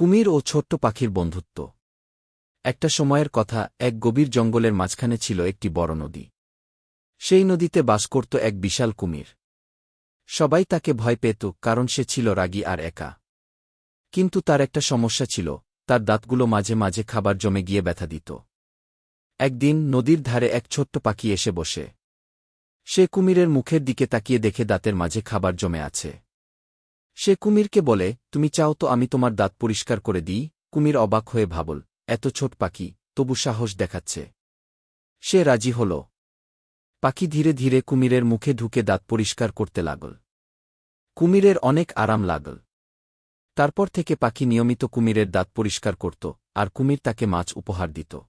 কুমির ও ছোট্ট পাখির বন্ধুত্ব। একটা সময়ের কথা, এক গভীর জঙ্গলের মাঝখানে ছিল একটি বড় নদী। সেই নদীতে বাস করত এক বিশাল কুমির। সবাই তাকে ভয় পেত, কারণ সে ছিল রাগী আর একা। কিন্তু তার একটা সমস্যা ছিল, তার দাঁতগুলো মাঝে মাঝে খাবার জমে গিয়ে ব্যথা দিত। একদিন নদীর ধারে এক ছোট্ট পাখি এসে বসে। সে কুমিরের মুখের দিকে তাকিয়ে দেখে দাঁতের মাঝে খাবার জমে আছে। সে কুমিরকে বলে, তুমি চাও তো আমি তোমার দাঁত পরিষ্কার করে দিই? কুমির অবাক হয়ে ভাবল, এত ছোট পাখি, তবু সাহস দেখাচ্ছে। সে রাজি হল। পাখি ধীরে ধীরে কুমিরের মুখে ঢুকে দাঁত পরিষ্কার করতে লাগল। কুমিরের অনেক আরাম লাগল। তারপর থেকে পাখি নিয়মিত কুমিরের দাঁত পরিষ্কার করত, আর কুমির তাকে মাছ উপহার দিত।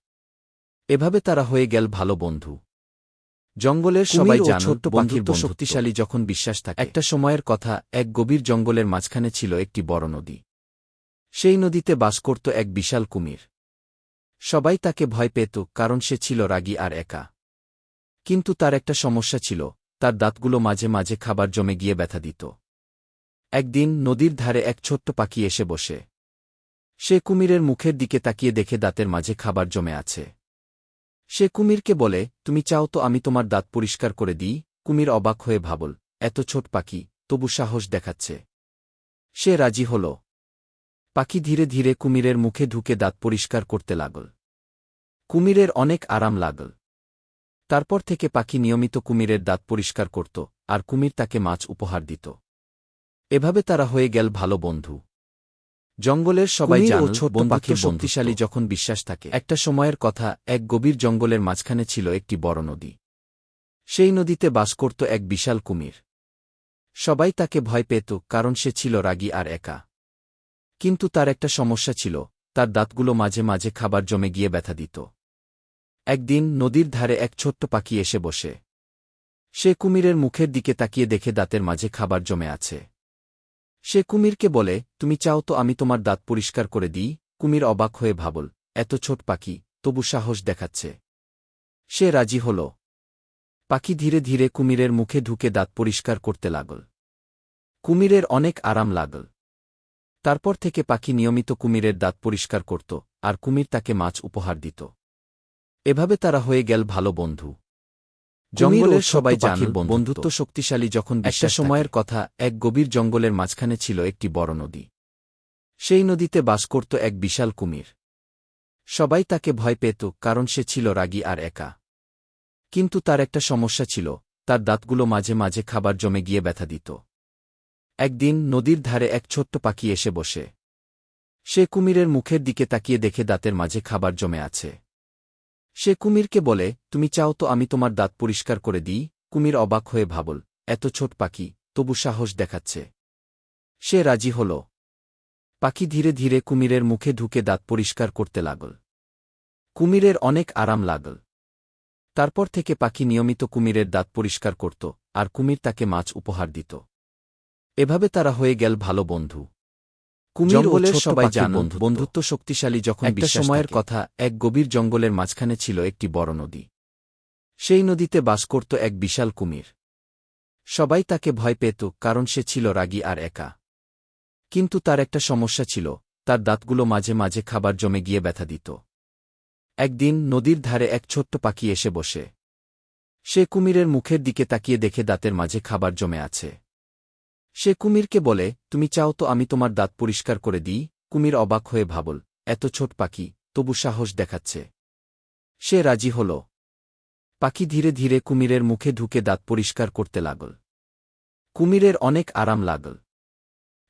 এভাবে তারা হয়ে গেল ভালো বন্ধু। জঙ্গলের সবাই ছোট্ট পাখির বন্ধুত্ব। শক্তিশালী যখন বিশ্বাস থাকে। একটা সময়ের কথা এক গভীর জঙ্গলের মাঝখানে ছিল একটি বড় নদী। সেই নদীতে বাস করত এক বিশাল কুমির। সবাই তাকে ভয় পেত কারণ সে ছিল রাগী আর একা। কিন্তু তার একটা সমস্যা ছিল তার দাঁতগুলো মাঝে মাঝে খাবার জমে গিয়ে ব্যথা দিত। একদিন নদীর ধারে এক ছোট্ট পাখি এসে বসে। সে কুমিরের মুখের দিকে তাকিয়ে দেখে দাঁতের মাঝে খাবার জমে আছে। সে কুমিরকে বলে, তুমি চাও তো আমি তোমার দাঁত পরিষ্কার করে দিই? কুমির অবাক হয়ে ভাবল, এত ছোট পাখি, তবু সাহস দেখাচ্ছে। সে রাজি হল। পাখি ধীরে ধীরে কুমিরের মুখে ঢুকে দাঁত পরিষ্কার করতে লাগল। কুমিরের অনেক আরাম লাগল। তারপর থেকে পাখি নিয়মিত কুমিরের দাঁত পরিষ্কার করত, আর কুমির তাকে মাছ উপহার দিত। এভাবে তারা হয়ে গেল ভালো বন্ধু। জঙ্গলের সবাই ও জানত পাখির শক্তিশালী যখন বিশ্বাস থাকে একটা সময়ের কথা এক গভীর জঙ্গলের মাঝখানে ছিল একটি বড় নদী। সেই নদীতে বাস করত এক বিশাল কুমির। সবাই তাকে ভয় পেত কারণ সে ছিল রাগী আর একা। কিন্তু তার একটা সমস্যা ছিল তার দাঁতগুলো মাঝে মাঝে খাবার জমে গিয়ে ব্যথা দিত। একদিন নদীর ধারে এক ছোট্ট পাখি এসে বসে। সে কুমিরের মুখের দিকে তাকিয়ে দেখে দাঁতের মাঝে খাবার জমে আছে। সে কুমিরকে বলে, তুমি চাও তো আমি তোমার দাঁত পরিষ্কার করে দিই? কুমির অবাক হয়ে ভাবল, এত ছোট পাখি, তবু সাহস দেখাচ্ছে। সে রাজি হল। পাখি ধীরে ধীরে কুমিরের মুখে ঢুকে দাঁত পরিষ্কার করতে লাগল। কুমিরের অনেক আরাম লাগল। তারপর থেকে পাখি নিয়মিত কুমিরের দাঁত পরিষ্কার করত, আর কুমির তাকে মাছ উপহার দিত। এভাবে তারা হয়ে গেল ভালো বন্ধু। জঙ্গলের সবাই বন্ধুত্ব। বন্ধুত্ব শক্তিশালী যখন একটা সময়ের কথা এক গভীর জঙ্গলের মাঝখানে ছিল একটি বড় নদী। সেই নদীতে বাস করত এক বিশাল কুমির। সবাই তাকে ভয় পেত কারণ সে ছিল রাগী আর একা। কিন্তু তার একটা সমস্যা ছিল তার দাঁতগুলো মাঝে মাঝে খাবার জমে গিয়ে ব্যথা দিত। একদিন নদীর ধারে এক ছোট্ট পাখি এসে বসে। সে কুমিরের মুখের দিকে তাকিয়ে দেখে দাঁতের মাঝে খাবার জমে আছে। সে কুমিরকে বলে, তুমি চাও তো আমি তোমার দাঁত পরিষ্কার করে দিই? কুমির অবাক হয়ে ভাবল, এত ছোট পাখি, তবু সাহস দেখাচ্ছে। সে রাজি হল। পাখি ধীরে ধীরে কুমিরের মুখে ঢুকে দাঁত পরিষ্কার করতে লাগল। কুমিরের অনেক আরাম লাগল। তারপর থেকে পাখি নিয়মিত কুমিরের দাঁত পরিষ্কার করত, আর কুমির তাকে মাছ উপহার দিত। এভাবে তারা হয়ে গেল ভালো বন্ধু। জঙ্গলের সবাই বন্ধুত্ব। বন্ধুত্ব। শক্তিশালী যখন একটা সময়ের কথা এক গভীর জঙ্গলের মাঝখানে ছিল একটি বড় নদী। সেই নদীতে বাস করত এক বিশাল কুমির। সবাই তাকে ভয় পেত কারণ সে ছিল রাগী আর একা। কিন্তু তার একটা সমস্যা ছিল তার দাঁতগুলো মাঝে মাঝে খাবার জমে গিয়ে ব্যথা দিত। একদিন নদীর ধারে এক ছোট্ট পাখি এসে বসে। সে কুমিরের মুখের দিকে তাকিয়ে দেখে দাঁতের মাঝে খাবার জমে আছে। সে কুমিরকে বলে, তুমি চাও তো আমি তোমার দাঁত পরিষ্কার করে দিই? কুমির অবাক হয়ে ভাবল, এত ছোট পাখি, তবু সাহস দেখাচ্ছে। সে রাজি হল। পাখি ধীরে ধীরে কুমিরের মুখে ঢুকে দাঁত পরিষ্কার করতে লাগল। কুমিরের অনেক আরাম লাগল।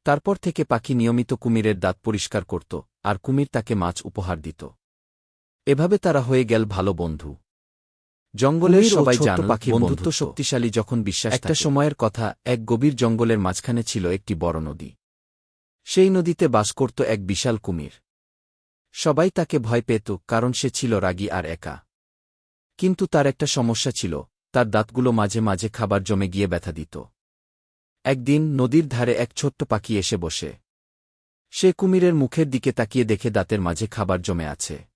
তারপর থেকে পাখি নিয়মিত কুমিরের দাঁত পরিষ্কার করত, আর কুমির তাকে মাছ উপহার দিত। এভাবে তারা হয়ে গেল ভালো বন্ধু। জঙ্গলের সবাই জানত বন্ধুত্ব বন্ধুত্ব। শক্তিশালী যখন বিশ্বাস একটা সময়ের কথা এক গভীর জঙ্গলের মাঝখানে ছিল একটি বড় নদী। সেই নদীতে বাস করত এক বিশাল কুমির। সবাই তাকে ভয় পেত কারণ সে ছিল রাগী আর একা। কিন্তু তার একটা সমস্যা ছিল তার দাঁতগুলো মাঝে মাঝে খাবার জমে গিয়ে ব্যথা দিত। একদিন নদীর ধারে এক ছোট্ট পাখি এসে বসে। সে কুমিরের মুখের দিকে তাকিয়ে দেখে দাঁতের মাঝে খাবার জমে আছে।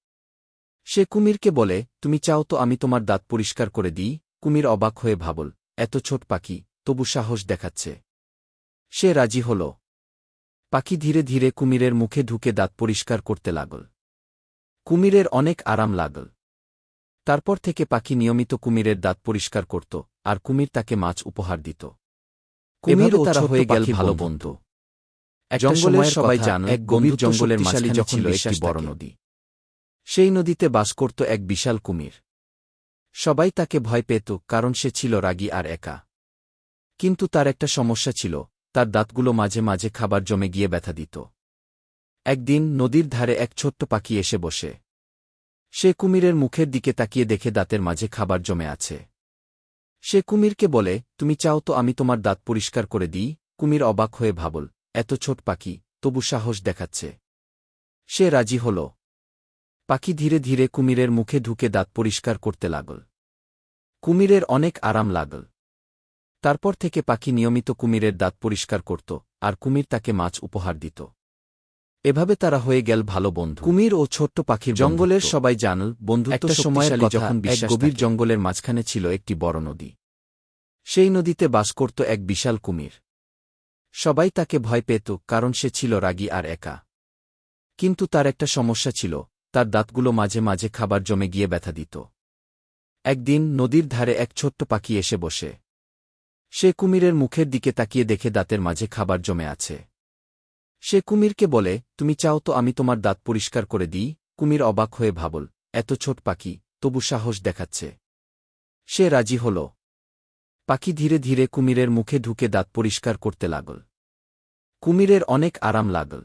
সে কুমিরকে বলে তুমি চাও তো আমি তোমার দাঁত পরিষ্কার করে দিই? কুমির অবাক হয়ে ভাবল এত ছোট পাখি তবু সাহস দেখাচ্ছে। সে রাজি হল। পাখি ধীরে ধীরে কুমিরের মুখে ঢুকে দাঁত পরিষ্কার করতে লাগল। কুমিরের অনেক আরাম লাগল। তারপর থেকে পাখি নিয়মিত কুমিরের দাঁত পরিষ্কার করত আর কুমির তাকে মাছ উপহার দিত। কুমির তারা হয়ে গেল ভালো বন্ধু। জঙ্গলের সবাই জানো এক গভীর জঙ্গলের মাঝখানে ছিল একটি বড় নদী। সেই নদীতে বাস করত এক বিশাল কুমির। সবাই তাকে ভয় পেত, কারণ সে ছিল রাগী আর একা। কিন্তু তার একটা সমস্যা ছিল, তার দাঁতগুলো মাঝে মাঝে খাবার জমে গিয়ে ব্যথা দিত। একদিন নদীর ধারে এক ছোট্ট পাখি এসে বসে। সে কুমিরের মুখের দিকে তাকিয়ে দেখে দাঁতের মাঝে খাবার জমে আছে। সে কুমিরকে বলে, তুমি চাও তো আমি তোমার দাঁত পরিষ্কার করে দিই? কুমির অবাক হয়ে ভাবল, এত ছোট পাখি, তবু সাহস দেখাচ্ছে। সে রাজি হল। পাখি ধীরে ধীরে কুমিরের মুখে ঢুকে দাঁত পরিষ্কার করতে লাগল। কুমিরের অনেক আরাম লাগল। তারপর থেকে পাখি নিয়মিত কুমিরের দাঁত পরিষ্কার করত আর কুমির তাকে মাছ উপহার দিত। এভাবে তারা হয়ে গেল ভালো বন্ধু। কুমির ও ছোট্ট পাখির জঙ্গলের সবাই জানল বন্ধু একটা সময়ের যখন এক গভীর জঙ্গলের মাঝখানে ছিল একটি বড় নদী। সেই নদীতে বাস করত এক বিশাল কুমির। সবাই তাকে ভয় পেত কারণ সে ছিল রাগী আর একা। কিন্তু তার একটা সমস্যা ছিল তার দাঁতগুলো মাঝে মাঝে খাবার জমে গিয়ে ব্যথা দিত। একদিন নদীর ধারে এক ছোট্ট পাখি এসে বসে। সে কুমিরের মুখের দিকে তাকিয়ে দেখে দাঁতের মাঝে খাবার জমে আছে। সে কুমিরকে বলে, তুমি চাও তো আমি তোমার দাঁত পরিষ্কার করে দিই? কুমির অবাক হয়ে ভাবল, এত ছোট পাখি, তবু সাহস দেখাচ্ছে। সে রাজি হল। পাখি ধীরে ধীরে কুমিরের মুখে ঢুকে দাঁত পরিষ্কার করতে লাগল। কুমিরের অনেক আরাম লাগল।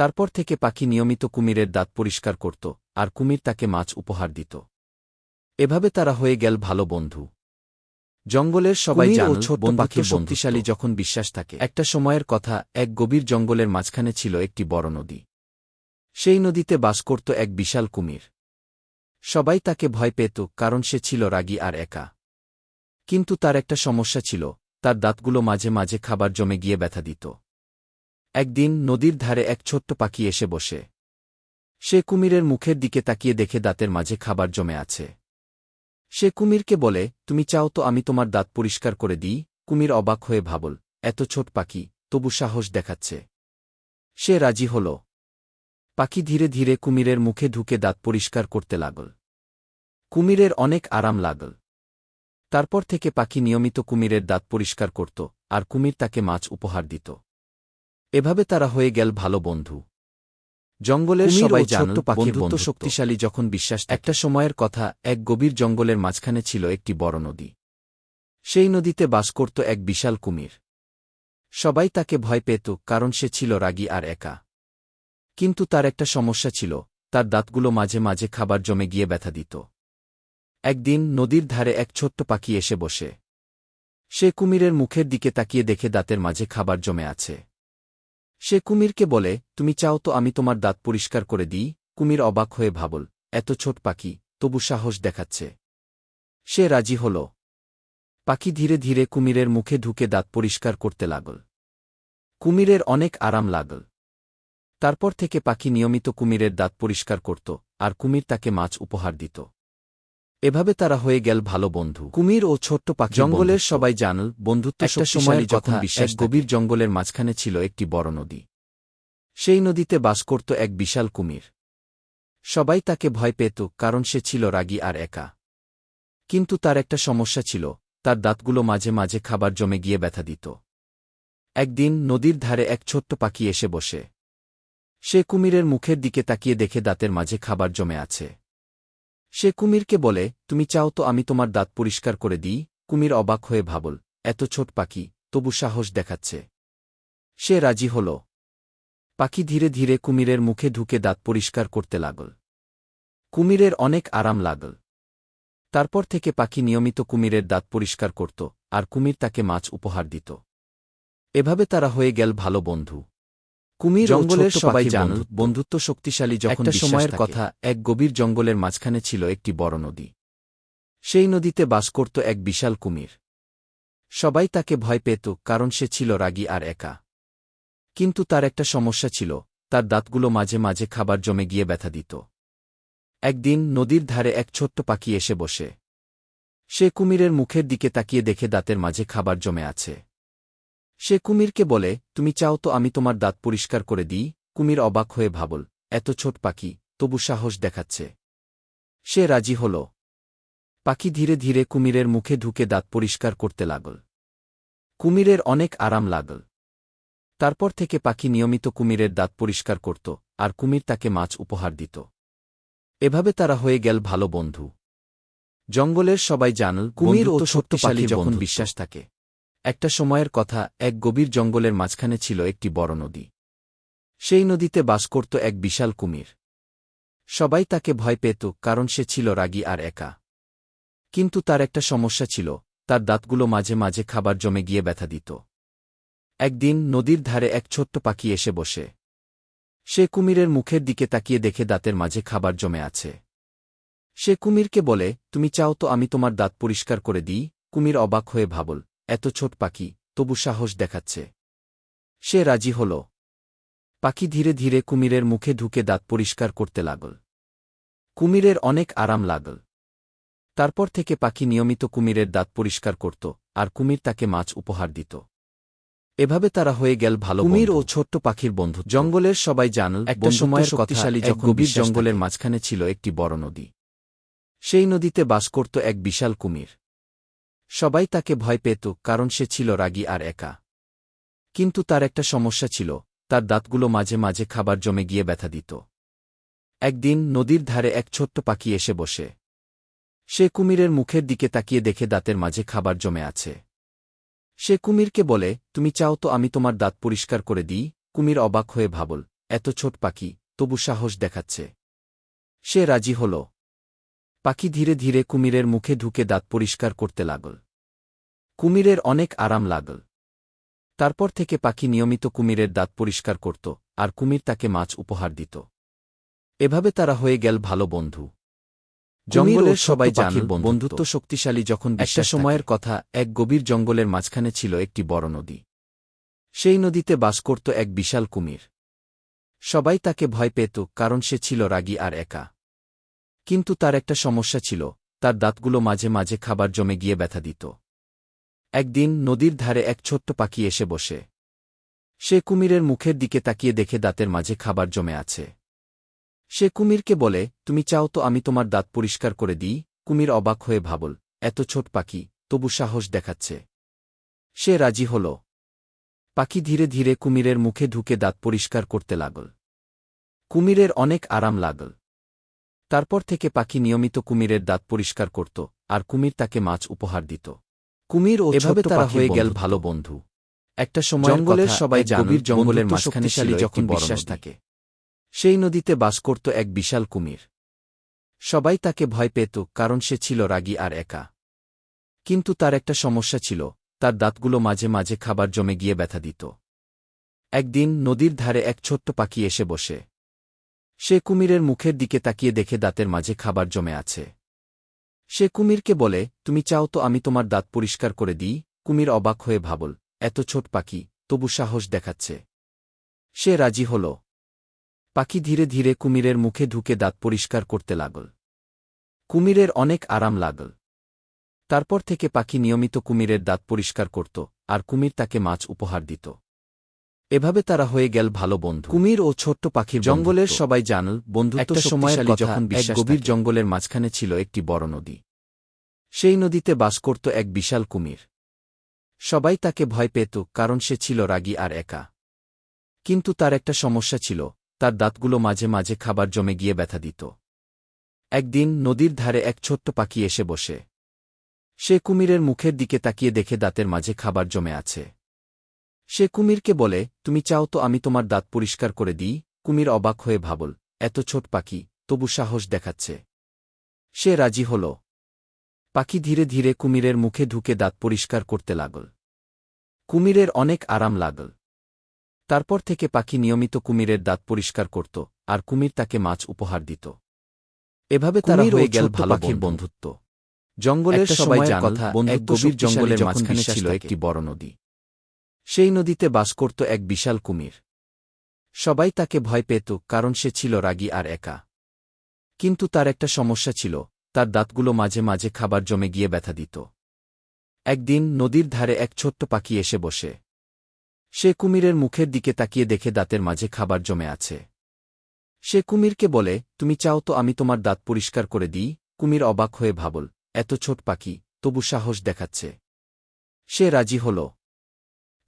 তারপর থেকে পাখি নিয়মিত কুমিরের দাঁত পরিষ্কার করত আর কুমির তাকে মাছ উপহার দিত। এভাবে তারা হয়ে গেল ভালো বন্ধু। জঙ্গলের সবাই জানল বন্ধুত্ব পাখির শক্তিশালী যখন বিশ্বাস থাকে। একটা সময়ের কথা এক গভীর জঙ্গলের মাঝখানে ছিল একটি বড় নদী। সেই নদীতে বাস করত এক বিশাল কুমির। সবাই তাকে ভয় পেত কারণ সে ছিল রাগী আর একা। কিন্তু তার একটা সমস্যা ছিল তার দাঁতগুলো মাঝে মাঝে খাবার জমে গিয়ে ব্যথা দিত। একদিন নদীর ধারে এক ছোট্ট পাখি এসে বসে। সে কুমিরের মুখের দিকে তাকিয়ে দেখে দাঁতের মাঝে খাবার জমে আছে। সে কুমিরকে বলে, তুমি চাও তো আমি তোমার দাঁত পরিষ্কার করে দিই? কুমির অবাক হয়ে ভাবল, এত ছোট পাখি, তবু সাহস দেখাচ্ছে। সে রাজি হল। পাখি ধীরে ধীরে কুমিরের মুখে ঢুকে দাঁত পরিষ্কার করতে লাগল। কুমিরের অনেক আরাম লাগল। তারপর থেকে পাখি নিয়মিত কুমিরের দাঁত পরিষ্কার করত, আর কুমির তাকে মাছ উপহার দিত। এভাবে তারা হয়ে গেল ভালো বন্ধু। জঙ্গলের সবাই বন্ধুত্ব বন্ধুত্ব। শক্তিশালী যখন বিশ্বাস একটা সময়ের কথা এক গভীর জঙ্গলের মাঝখানে ছিল একটি বড় নদী। সেই নদীতে বাস করত এক বিশাল কুমির। সবাই তাকে ভয় পেত কারণ সে ছিল রাগী আর একা। কিন্তু তার একটা সমস্যা ছিল তার দাঁতগুলো মাঝে মাঝে খাবার জমে গিয়ে ব্যথা দিত। একদিন নদীর ধারে এক ছোট্ট পাখি এসে বসে। সে কুমিরের মুখের দিকে তাকিয়ে দেখে দাঁতের মাঝে খাবার জমে আছে। সে কুমিরকে বলে, তুমি চাও তো আমি তোমার দাঁত পরিষ্কার করে দিই? কুমির অবাক হয়ে ভাবল, এত ছোট পাখি, তবু সাহস দেখাচ্ছে। সে রাজি হল। পাখি ধীরে ধীরে কুমিরের মুখে ঢুকে দাঁত পরিষ্কার করতে লাগল। কুমিরের অনেক আরাম লাগল। তারপর থেকে পাখি নিয়মিত কুমিরের দাঁত পরিষ্কার করত, আর কুমির তাকে মাছ উপহার দিত। এভাবে তারা হয়ে গেল ভালো বন্ধু। কুমির ও ছোট্ট পাখি জঙ্গলের সবাই জানল বন্ধুত্ব একটা সময়ের যখন বিশ্বাস গভীর জঙ্গলের মাঝখানে ছিল একটি বড় নদী। সেই নদীতে বাস করত এক বিশাল কুমির। সবাই তাকে ভয় পেত কারণ সে ছিল রাগী আর একা। কিন্তু তার একটা সমস্যা ছিল তার দাঁতগুলো মাঝে মাঝে খাবার জমে গিয়ে ব্যথা দিত। একদিন নদীর ধারে এক ছোট্ট পাখি এসে বসে। সে কুমিরের মুখের দিকে তাকিয়ে দেখে দাঁতের মাঝে খাবার জমে আছে। সে কুমিরকে বলে, তুমি চাও তো আমি তোমার দাঁত পরিষ্কার করে দিই? কুমির অবাক হয়ে ভাবল, এত ছোট পাখি, তবু সাহস দেখাচ্ছে। সে রাজি হল। পাখি ধীরে ধীরে কুমিরের মুখে ঢুকে দাঁত পরিষ্কার করতে লাগল। কুমিরের অনেক আরাম লাগল। তারপর থেকে পাখি নিয়মিত কুমিরের দাঁত পরিষ্কার করত, আর কুমির তাকে মাছ উপহার দিত। এভাবে তারা হয়ে গেল ভালো বন্ধু। কুমির জঙ্গলের সবাই বন্ধুত্ব। বন্ধুত্ব। শক্তিশালী যখন একটা সময়ের কথা, এক গভীর জঙ্গলের মাঝখানে ছিল একটি বড় নদী। সেই নদীতে বাস করত এক বিশাল কুমির। সবাই তাকে ভয় পেত কারণ সে ছিল রাগী আর একা। কিন্তু তার একটা সমস্যা ছিল তার দাঁতগুলো মাঝে মাঝে খাবার জমে গিয়ে ব্যথা দিত। একদিন নদীর ধারে এক ছোট্ট পাখি এসে বসে। সে কুমিরের মুখের দিকে তাকিয়ে দেখে দাঁতের মাঝে খাবার জমে আছে। সে কুমিরকে বলে তুমি চাও তো আমি তোমার দাঁত পরিষ্কার করে দিই? কুমির অবাক হয়ে ভাবল এত ছোট পাখি তবু সাহস দেখাচ্ছে। সে রাজি হল। পাখি ধীরে ধীরে কুমিরের মুখে ঢুকে দাঁত পরিষ্কার করতে লাগল। কুমিরের অনেক আরাম লাগল। তারপর থেকে পাখি নিয়মিত কুমিরের দাঁত পরিষ্কার করত আর কুমির তাকে মাছ উপহার দিত। এভাবে তারা হয়ে গেল ভালো বন্ধু। জঙ্গলের সবাই জানল কুমির ও পাখি যখন বিশ্বাস থাকে। একটা সময়ের কথা এক গভীর জঙ্গলের মাঝখানে ছিল একটি বড় নদী। সেই নদীতে বাস করত এক বিশাল কুমির। সবাই তাকে ভয় পেত, কারণ সে ছিল রাগী আর একা। কিন্তু তার একটা সমস্যা ছিল, তার দাঁতগুলো মাঝে মাঝে খাবার জমে গিয়ে ব্যথা দিত। একদিন নদীর ধারে এক ছোট্ট পাখি এসে বসে। সে কুমিরের মুখের দিকে তাকিয়ে দেখে দাঁতের মাঝে খাবার জমে আছে। সে কুমিরকে বলে, তুমি চাও তো আমি তোমার দাঁত পরিষ্কার করে দিই? কুমির অবাক হয়ে ভাবল এত ছোট পাখি তবু সাহস দেখাচ্ছে। সে রাজি হল। পাখি ধীরে ধীরে কুমিরের মুখে ঢুকে দাঁত পরিষ্কার করতে লাগল। কুমিরের অনেক আরাম লাগল। তারপর থেকে পাখি নিয়মিত কুমিরের দাঁত পরিষ্কার করত আর কুমির তাকে মাছ উপহার দিত। এভাবে তারা হয়ে গেল ভালো কুমির ও ছোট্ট পাখির বন্ধু জঙ্গলের সবাই জানল একটা সময়ের শক্তিশালী যখন গভীর জঙ্গলের মাঝখানে ছিল একটি বড় নদী। সেই নদীতে বাস করত এক বিশাল কুমির। সবাই তাকে ভয় পেত, কারণ সে ছিল রাগী আর একা। কিন্তু তার একটা সমস্যা ছিল, তার দাঁতগুলো মাঝে মাঝে খাবার জমে গিয়ে ব্যথা দিত। একদিন নদীর ধারে এক ছোট্ট পাখি এসে বসে। সে কুমিরের মুখের দিকে তাকিয়ে দেখে দাঁতের মাঝে খাবার জমে আছে। সে কুমিরকে বলে, তুমি চাও তো আমি তোমার দাঁত পরিষ্কার করে দিই? কুমির অবাক হয়ে ভাবল, এত ছোট পাখি, তবু সাহস দেখাচ্ছে। সে রাজি হল। পাখি ধীরে ধীরে কুমিরের মুখে ঢুকে দাঁত পরিষ্কার করতে লাগল। কুমিরের অনেক আরাম লাগল। তারপর থেকে পাখি নিয়মিত কুমিরের দাঁত পরিষ্কার করত আর কুমির তাকে মাছ উপহার দিত। এভাবে তারা হয়ে গেল ভালো বন্ধু। জঙ্গলের সবাই জানল বন্ধুত্ব। শক্তিশালী যখন একটা সময়ের কথা এক গভীর জঙ্গলের মাঝখানে ছিল একটি বড় নদী। সেই নদীতে বাস করত এক বিশাল কুমির। সবাই তাকে ভয় পেত কারণ সে ছিল রাগী আর একা। কিন্তু তার একটা সমস্যা ছিল, তার দাঁতগুলো মাঝে মাঝে খাবার জমে গিয়ে ব্যথা দিত। একদিন নদীর ধারে এক ছোট্ট পাখি এসে বসে। সে কুমিরের মুখের দিকে তাকিয়ে দেখে দাঁতের মাঝে খাবার জমে আছে। সে কুমিরকে বলে, তুমি চাও তো আমি তোমার দাঁত পরিষ্কার করে দিই? কুমির অবাক হয়ে ভাবল, এত ছোট পাখি, তবু সাহস দেখাচ্ছে। সে রাজি হল। পাখি ধীরে ধীরে কুমিরের মুখে ঢুকে দাঁত পরিষ্কার করতে লাগল। কুমিরের অনেক আরাম লাগল। তারপর থেকে পাখি নিয়মিত কুমিরের দাঁত পরিষ্কার করত আর কুমির তাকে মাছ উপহার দিত। কুমির ও এভাবে তারা হয়ে গেল ভালো বন্ধু। একটা সময় জঙ্গলের সবাই গভীর জঙ্গলের মাঝখানে ছিল যখন বিশ্বাস থাকে। সেই নদীতে বাস করত এক বিশাল কুমির। সবাই তাকে ভয় পেত কারণ সে ছিল রাগী আর একা। কিন্তু তার একটা সমস্যা ছিল তার দাঁতগুলো মাঝে মাঝে খাবার জমে গিয়ে ব্যথা দিত। একদিন নদীর ধারে এক ছোট্ট পাখি এসে বসে। সে কুমিরের মুখের দিকে তাকিয়ে দেখে দাঁতের মাঝে খাবার জমে আছে। সে কুমিরকে বলে, তুমি চাও তো আমি তোমার দাঁত পরিষ্কার করে দিই? কুমির অবাক হয়ে ভাবল, এত ছোট পাখি, তবু সাহস দেখাচ্ছে। সে রাজি হল। পাখি ধীরে ধীরে কুমিরের মুখে ঢুকে দাঁত পরিষ্কার করতে লাগল। কুমিরের অনেক আরাম লাগল। তারপর থেকে পাখি নিয়মিত কুমিরের দাঁত পরিষ্কার করত, আর কুমির তাকে মাছ উপহার দিত। এভাবে তারা হয়ে গেল ভালো বন্ধু। কুমির ও ছোট্ট পাখি জঙ্গলের সবাই জানল বন্ধুত্ব সময়ের যখন এক গভীর জঙ্গলের মাঝখানে ছিল একটি বড় নদী। সেই নদীতে বাস করত এক বিশাল কুমির। সবাই তাকে ভয় পেত কারণ সে ছিল রাগী আর একা। কিন্তু তার একটা সমস্যা ছিল তার দাঁতগুলো মাঝে মাঝে খাবার জমে গিয়ে ব্যথা দিত। একদিন নদীর ধারে এক ছোট্ট পাখি এসে বসে। সে কুমিরের মুখের দিকে তাকিয়ে দেখে দাঁতের মাঝে খাবার জমে আছে। সে কুমিরকে বলে তুমি চাও তো আমি তোমার দাঁত পরিষ্কার করে দিই? কুমির অবাক হয়ে ভাবল এত ছোট পাখি তবু সাহস দেখাচ্ছে। সে রাজি হল। পাখি ধীরে ধীরে কুমিরের মুখে ঢুকে দাঁত পরিষ্কার করতে লাগল। কুমিরের অনেক আরাম লাগল। তারপর থেকে পাখি নিয়মিত কুমিরের দাঁত পরিষ্কার করত আর কুমির তাকে মাছ উপহার দিত। এভাবে তারা হয়ে গেল ভালো পাখির বন্ধুত্ব। জঙ্গলের সবাই জানল বন্ধুত্ব গভীর জঙ্গলের মাঝখানে ছিল একটি বড় নদী। সেই নদীতে বাস করত এক বিশাল কুমির। সবাই তাকে ভয় পেত, কারণ সে ছিল রাগী আর একা। কিন্তু তার একটা সমস্যা ছিল, তার দাঁতগুলো মাঝে মাঝে খাবার জমে গিয়ে ব্যথা দিত। একদিন নদীর ধারে এক ছোট্ট পাখি এসে বসে। সে কুমিরের মুখের দিকে তাকিয়ে দেখে দাঁতের মাঝে খাবার জমে আছে। সে কুমিরকে বলে, তুমি চাও তো আমি তোমার দাঁত পরিষ্কার করে দিই? কুমির অবাক হয়ে ভাবল, এত ছোট পাখি, তবু সাহস দেখাচ্ছে। সে রাজি হল।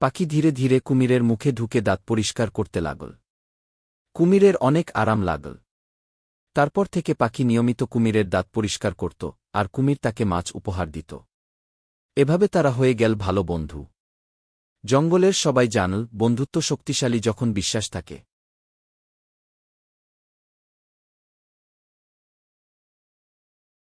পাখি ধীরে ধীরে কুমিরের মুখে ঢুকে দাঁত পরিষ্কার করতে লাগল। কুমিরের অনেক আরাম লাগল। তারপর থেকে পাখি নিয়মিত কুমিরের দাঁত পরিষ্কার করত আর কুমির তাকে মাছ উপহার দিত। এভাবে তারা হয়ে গেল ভালো বন্ধু। জঙ্গলের সবাই জানল, বন্ধুত্ব শক্তিশালী যখন বিশ্বাস থাকে।